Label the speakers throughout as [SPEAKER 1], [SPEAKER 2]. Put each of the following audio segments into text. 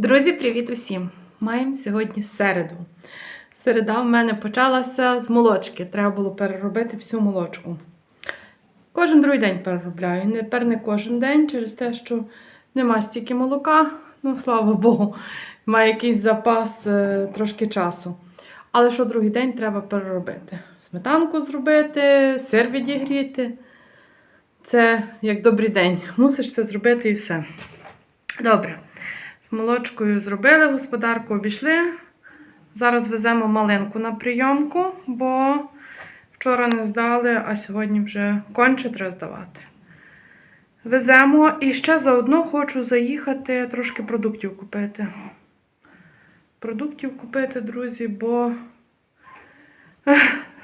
[SPEAKER 1] Друзі, привіт усім! Маємо сьогодні середу. Середа в мене почалася з молочки. Треба було переробити всю молочку. Кожен другий день переробляю. Тепер не кожен день через те, що нема стільки молока. Ну, слава Богу, має якийсь запас е, трошки часу. Але що другий день треба переробити. Сметанку зробити, сир відігріти. Це як добрий день. Мусиш це зробити і все. Добре. Молочкою зробили, господарку обійшли. Зараз веземо малинку на прийомку, бо вчора не здали, а сьогодні вже конче треба здавати. Веземо і ще заодно хочу заїхати трошки продуктів купити. Продуктів купити, друзі, бо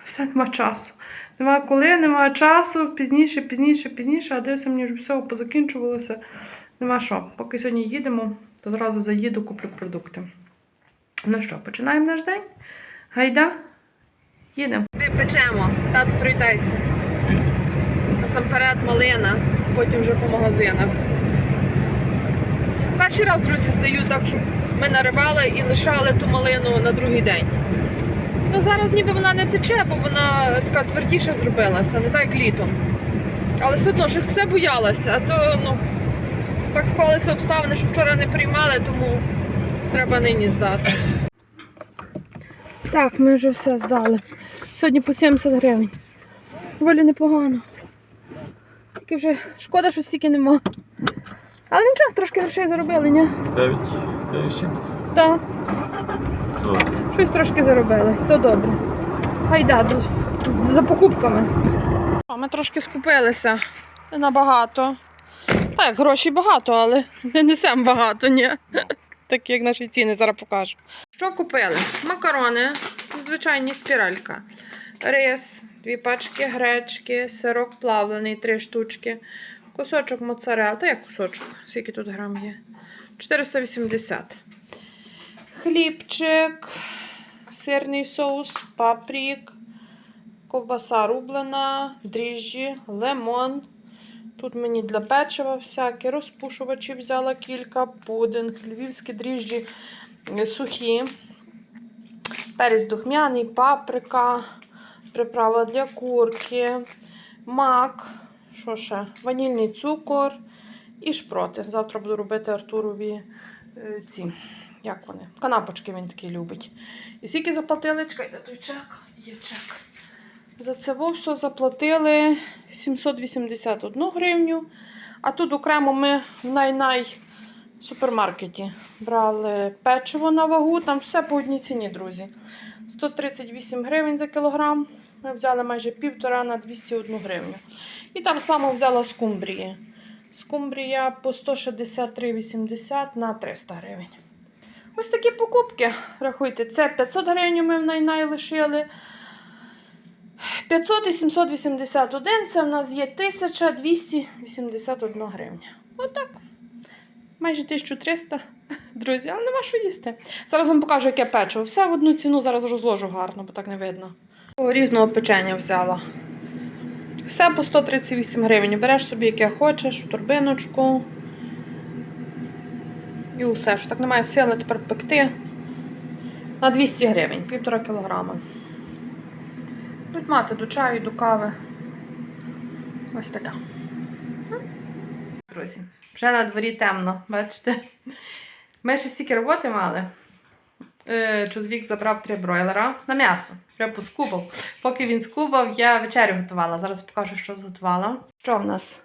[SPEAKER 1] все нема часу. Нема коли, нема часу, пізніше, пізніше, пізніше, а дивися, мені вже все позакінчувалося. Нема що. Поки сьогодні їдемо, то зразу заїду, куплю продукти. Ну що, починаємо наш день? Гайда? Їдемо. Ми печемо. Тато, привітайся. Насамперед малина, потім вже по магазинах. Перший раз, друзі, здаю так, щоб ми наривали і лишали ту малину на другий день. Ну зараз ніби вона не тече, бо вона така твердіша зробилася, не так як літом. Але все одно щось все боялася, а то ну, так склалися обставини, що вчора не приймали, тому треба нині здати. Так, ми вже все здали. Сьогодні по 70 гривень. Доволі непогано. Тільки вже шкода, що стільки нема. Але нічого, трошки грошей заробили, ні?
[SPEAKER 2] 9, 9, 7.
[SPEAKER 1] Так, щось трошки заробили, то добре. Гайда, за покупками. Ми трошки скупилися. Набагато. Так, грошей багато, але не несемо багато, ні. Такі, як наші ціни, зараз покажу. Що купили? Макарони, звичайні спіралька. Рис, дві пачки гречки, сирок плавлений, три штучки, кусочок моцарелла. Та як кусочок? Скільки тут грам є? 480. Хлібчик, сирний соус, паприк, ковбаса рублена, дріжджі, лимон. Тут мені для печива всякі розпушувачі взяла кілька, пудинг, львівські дріжджі е, сухі, перець духмяний, паприка, приправа для курки, мак, що ще? Ванільний цукор і шпроти. Завтра буду робити Артурові е, ці, як вони? Канапочки він такий любить. І скільки заплатили? Чекайте, той чек, є чек. За це все заплатили 781 гривню. А тут окремо ми в най-най супермаркеті брали печиво на вагу, там все по одній ціні, друзі. 138 гривень за кілограм. Ми взяли майже півтора на 201 гривню. І там само взяла скумбрії. Скумбрія по 163,80 на 300 гривень. Ось такі покупки. Рахуйте, це 500 гривень ми в най-най лишили. 500 і 781 це в нас є 1281 гривня. Отак. Майже 1300, друзі, але нема що їсти. Зараз вам покажу, яке печиво. Все в одну ціну зараз розложу гарно, бо так не видно. Різного печення взяла. Все по 138 гривень. Береш собі, яке хочеш, в торбиночку. І усе, що так немає сили тепер пекти. На 200 гривень, півтора кілограма. Будуть мати до чаю, до кави. Ось така. Друзі, вже на дворі темно, бачите? Ми ще стільки роботи мали. Е, Чоловік забрав три бройлера на м'ясо. Вже поскубав. Поки він скубав, я вечерю готувала. Зараз покажу, що зготувала. Що в нас?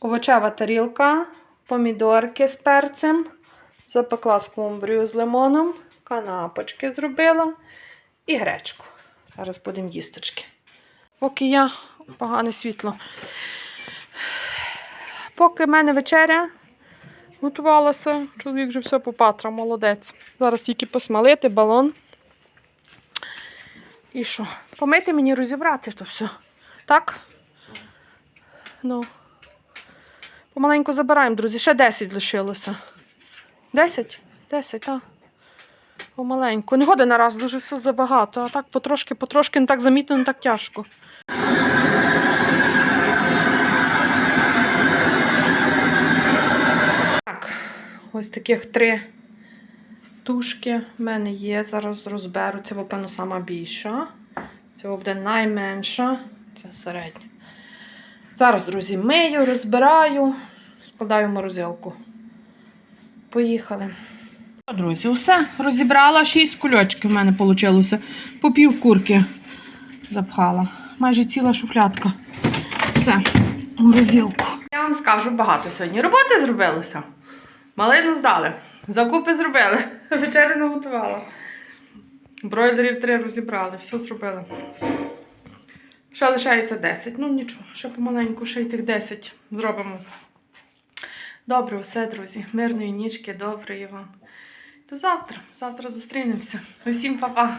[SPEAKER 1] Овочева тарілка, помідорки з перцем, запекла скумбрію з лимоном, канапочки зробила і гречку. Зараз будемо їсточки. Поки я погане світло. Поки в мене вечеря готувалася, чоловік вже все попатра, молодець. Зараз тільки посмалити балон. І що? Помити мені розібрати то все. Так? Ну. Помаленьку забираємо, друзі. Ще 10 лишилося. 10? 10, так. Помаленьку. Не годи на дуже все забагато. А так потрошки, потрошки, не так замітно, не так тяжко. Так, ось таких три Тушки в мене є, зараз розберу. Це, напевно, сама більша. Це буде найменша. Це середня. Зараз, друзі, мию, розбираю, складаю в морозилку. Поїхали. Друзі, усе розібрала. Шість кульочків в мене вийшло. По пів курки запхала. Майже ціла шуфлядка. Все, в морозилку. Я вам скажу, багато сьогодні роботи зробилося. Малину здали. Закупи зробили. Вечерю не готувала. Бройлерів три розібрали, все зробили. Ще лишається 10. Ну нічого, ще помаленьку, ще й тих 10 зробимо. Добре, все, друзі. Мирної нічки, доброї вам. До завтра. Завтра зустрінемося. Усім па-па.